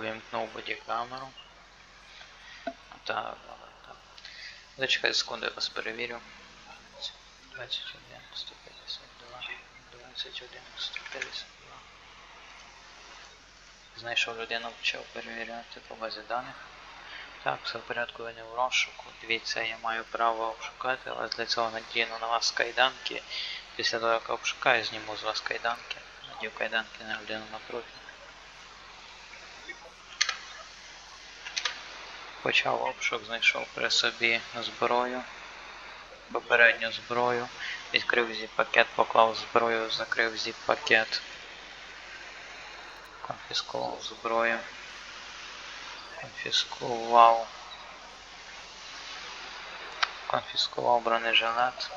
Увімкнув бодікамеру. Так, так. Зачекай секунду, я вас перевірю. 21, 152, 21, 152. Знайшов людину, почав перевіряти по базі даних. Так, все в порядку, ви не в розшуку. Дивіться, я маю право обшукати вас, для цього надіну на вас кайданки. Після того, як обшукаю, зніму з вас кайданки. Надію кайданки на людину напроти. Почав обшук, знайшов при собі зброю, попередню зброю, відкрив зіп-пакет, поклав зброю, закрив зіп-пакет, конфіскував зброю, конфіскував, конфіскував бронежилет.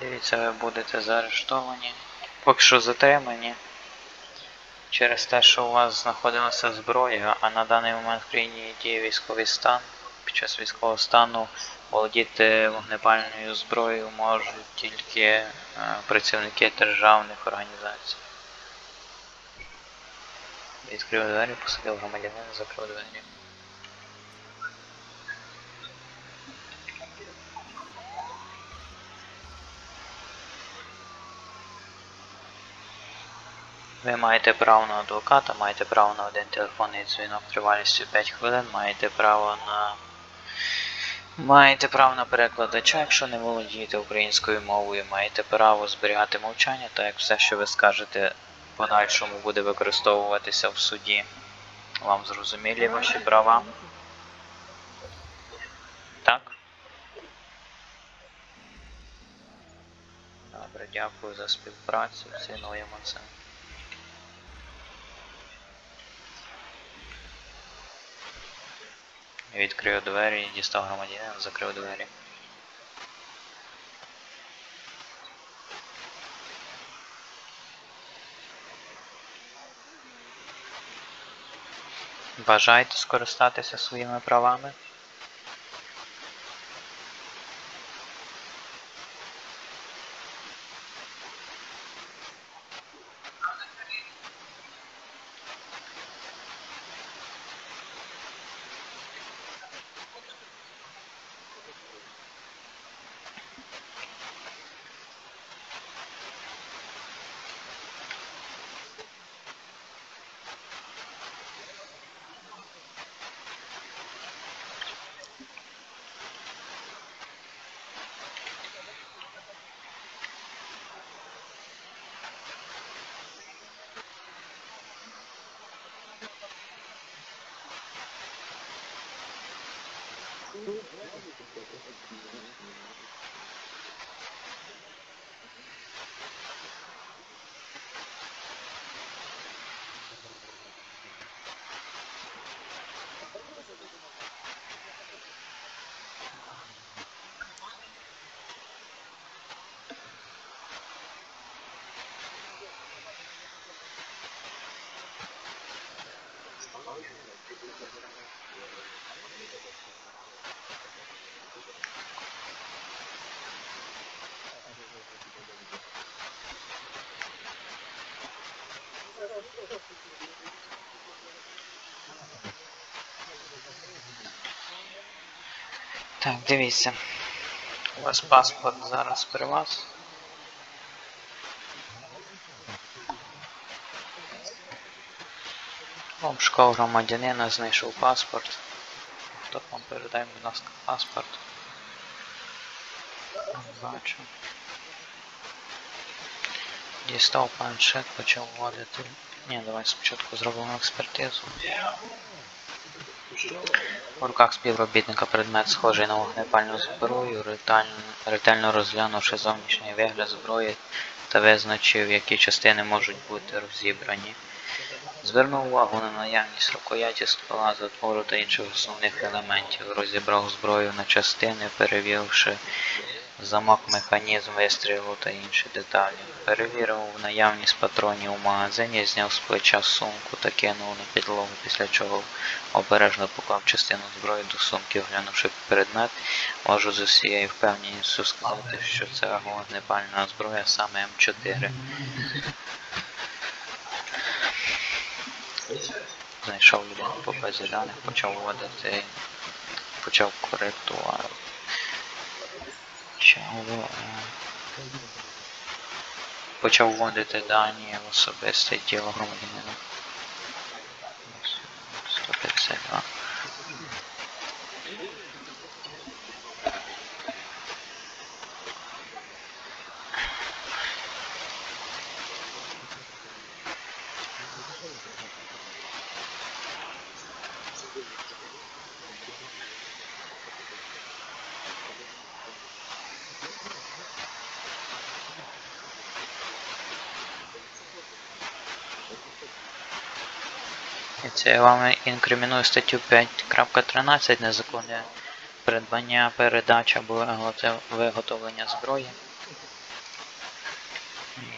Дивіться, ви будете заарештовані. Поки що затримані через те, що у вас знаходилася зброя, а на даний момент в країні діє військовий стан. Під час військового стану володіти вогнепальною зброєю можуть тільки е, працівники державних організацій. Відкрив двері, посадив громадянина, закрив двері. Ви маєте право на адвоката, маєте право на один телефонний дзвінок тривалістю 5 хвилин, маєте право на. Маєте право на перекладача, якщо не володієте українською мовою, маєте право зберігати мовчання, так як все, що ви скажете подальшому буде використовуватися в суді. Вам зрозумілі ваші права? Так? Добре, дякую за співпрацю, цінуємо це. Відкрив двері, дістав громадянина, закрив двері. Бажаєте скористатися своїми правами? waktu Так, дивіться. У вас паспорт зараз при вас. Обшукав громадянина, знайшов паспорт. Хто вам передай, будь ласка, паспорт. Бачу. Дістав планшет, почав вводити. Ні, давай спочатку зробимо експертизу. У руках співробітника предмет схожий на вогнепальну зброю, ретельно розглянувши зовнішній вигляд зброї та визначив, які частини можуть бути розібрані. Звернув увагу на наявність рукояті ствола, затвору та інших основних елементів, розібрав зброю на частини, перевівши замок, механізм вистрілу та інші деталі. Перевірив наявність патронів у магазині, зняв з плеча сумку та кинув на підлогу, після чого обережно поклав частину зброї до сумки, оглянувши предмет, можу з усією впевненістю сказати, що це вогнепальна зброя саме М4. Знайшов по базі даних, почав вводити, почав коректувати. Почав, е, почав вводити дані в особисте тіло громадянина. 152. Це я вам інкриміную статтю 5.13 незаконне придбання, передача або виготовлення зброї.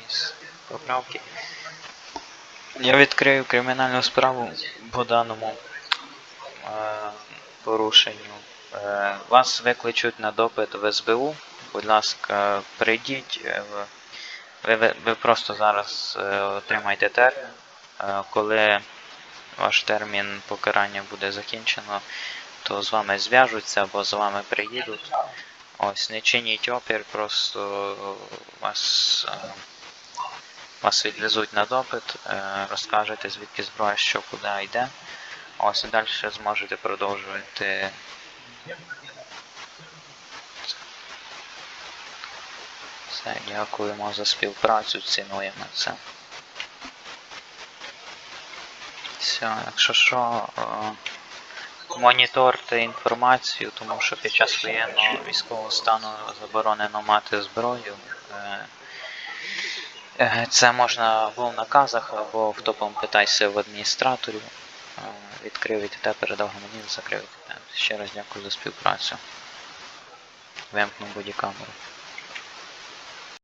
Із поправки. Я відкрию кримінальну справу по даному е, порушенню. Е, вас викличуть на допит в СБУ. Будь ласка, прийдіть. е, ви, ви, ви просто зараз е, отримайте термін. Е, коли ваш термін покарання буде закінчено, то з вами зв'яжуться або з вами приїдуть. Ось, не чиніть опір, просто вас, е, вас відвезуть на допит, е, розкажете звідки зброя, що куди йде. Ось і далі зможете продовжувати. Все, дякуємо за співпрацю, цінуємо це. Все, якщо що, е, моніторте інформацію, тому що під час воєнного військового стану заборонено мати зброю. Е, е, Це можна або в наказах, або в топом питайся в адміністраторів. Відкрив ІТТ, передав громадянин, закрив ІТТ. Ще раз дякую за співпрацю. Вимкнув бодікамеру.